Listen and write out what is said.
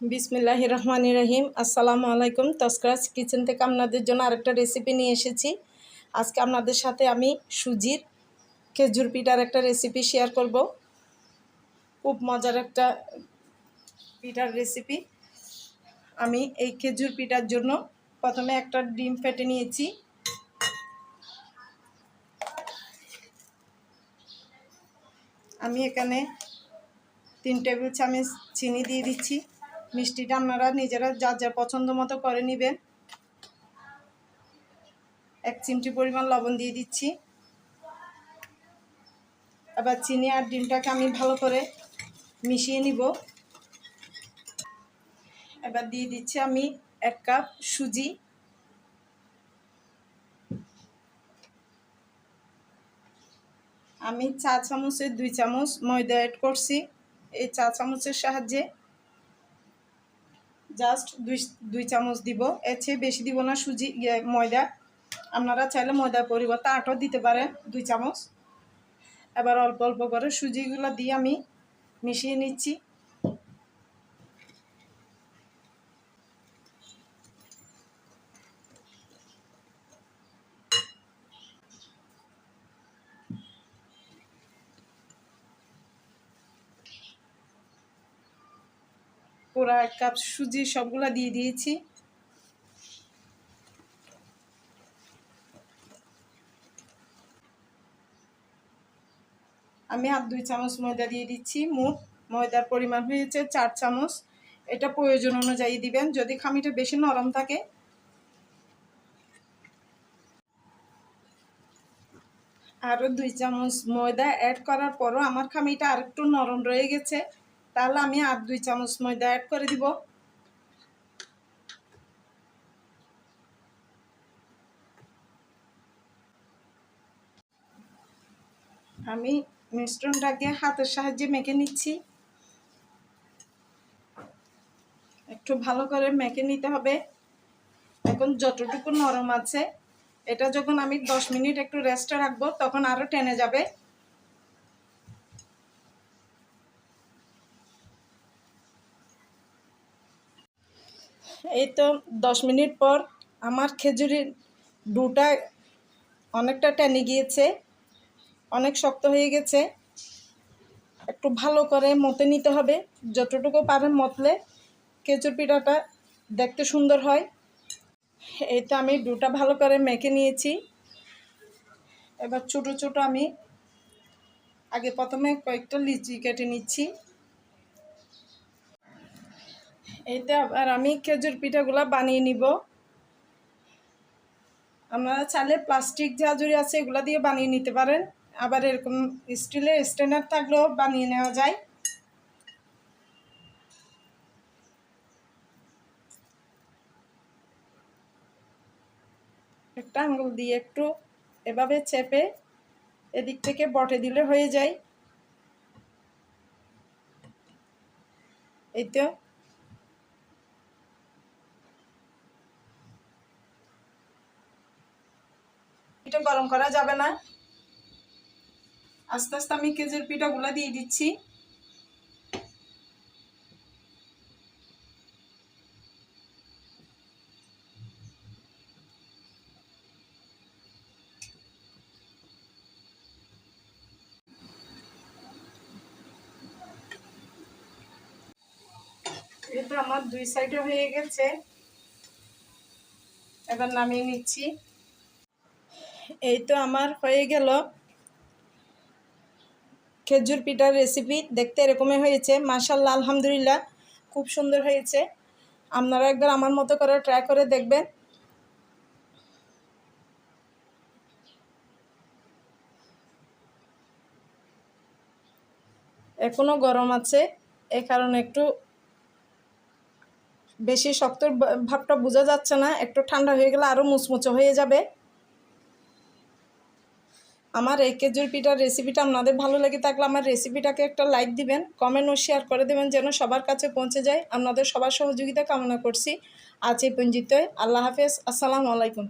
বিসমিল্লাহ রহমান রহিম। আসসালামু আলাইকুম। তস্করাজ কিচেন থেকে আপনাদের জন্য আরেকটা রেসিপি নিয়ে এসেছি। আজকে আপনাদের সাথে আমি সুজির খেজুর পিঠার একটা রেসিপি শেয়ার করব। খুব মজার একটা পিঠার রেসিপি আমি এই খেজুর পিঠার জন্য প্রথমে একটা ডিম ফেটে নিয়েছি। আমি এখানে তিন টেবিল চামচ চিনি দিয়ে দিচ্ছি। মিষ্টিটা আপনারা নিজেরা যার যার পছন্দ মতো করে নেবেন। এক চিমটি পরিমাণ লবণ দিয়ে দিচ্ছি। এবার চিনি আর ডিমটাকে আমি ভালো করে মিশিয়ে নিব। এবার দিয়ে দিচ্ছি আমি এক কাপ সুজি। আমি চা চামচের দুই চামচ ময়দা অ্যাড করছি। এই চা চামচের সাহায্যে জাস্ট দুই দুই চামচ দিব। এর চেয়ে বেশি দিব না সুজি ইয়ে, ময়দা। আপনারা চাইলে ময়দার পরিবর্তে আটও দিতে পারেন দুই চামচ। এবার অল্প অল্প করে সুজিগুলো দিয়ে আমি মিশিয়ে নিচ্ছি। পুরো এক কাপ সুজি সবগুলা দিয়ে দিয়েছি। আমি আর দুই চামচ ময়দা দিয়ে দিচ্ছি, মোট ময়দার পরিমাণ হয়েছে চার চামচ। এটা প্রয়োজন অনুযায়ী দিবেন, যদি খামিটা বেশি নরম থাকে। আরও দুই চামচ ময়দা অ্যাড করার পরও আমার খামিটা আরেকটু নরম রয়ে গেছে। তাহলে আমি আর দুই চামচ ময়দা অ্যাড করে দিব। আমি মিশ্রণটাকে হাতের সাহায্যে মেখে নিচ্ছি। একটু ভালো করে মেখে নিতে হবে। এখন যতটুকু নরম আছে, এটা যখন আমি দশ মিনিট একটু রেস্টে রাখব, তখন আরও টেনে যাবে। এই তো দশ মিনিট পর আমার খেজুরির ডুটা অনেকটা টেনে গিয়েছে, অনেক শক্ত হয়ে গেছে। একটু ভালো করে মতে নিতে হবে। যতটুকু পারেন মতলে খেজুর পিঠাটা দেখতে সুন্দর হয়। এই তো আমি ডুটা ভালো করে মেখে নিয়েছি। এবার ছোটো ছোটো আমি আগে প্রথমে কয়েকটা লিচি কেটে নিচ্ছি। এইটা আবার আমি খেজুর পিঠাগুলো বানিয়ে নিব। আপনারা চাইলে প্লাস্টিক ঝাঁঝুরি আছে এগুলো দিয়ে বানিয়ে নিতে পারেন। আবার এরকম স্টিলের স্ট্যান্ডার থাকলেও বানিয়ে নেওয়া যায়। একটা আঙ্গুল দিয়ে একটু এভাবে চেপে এদিক থেকে বটে দিলে হয়ে যায়। এই তো গরম করা যাবে না। আস্তে আস্তে আমি কেজের পিঠাগুলো দিয়ে দিচ্ছি। এটা আমার দুই সাইডে হয়ে গেছে। এবার নামিয়ে নিচ্ছি। এই তো আমার হয়ে গেল। খেজুর পিঠার রেসিপি দেখতে এরকমই হয়েছে। মাসাল্লাহ আলহামদুলিল্লাহ, খুব সুন্দর হয়েছে। আপনারা একবার আমার মতো করে ট্রাই করে দেখবেন। এখনও গরম আছে, এ কারণে একটু বেশি শক্ত ভাবটা বোঝা যাচ্ছে না। একটু ঠান্ডা হয়ে গেলে আরও মুচমুচো হয়ে যাবে। আমার এই কেজুর পিঠার রেসিপিটা আপনাদের ভালো লেগে থাকলে আমার রেসিপিটাকে একটা লাইক দিবেন কমেন্ট ও শেয়ার করে দেবেন যেন সবার কাছে পৌঁছে যায়। আপনাদের সবার সহযোগিতা কামনা করছি। আজ এই পঞ্জিত আল্লাহ হাফেজ। আসসালামু আলাইকুম।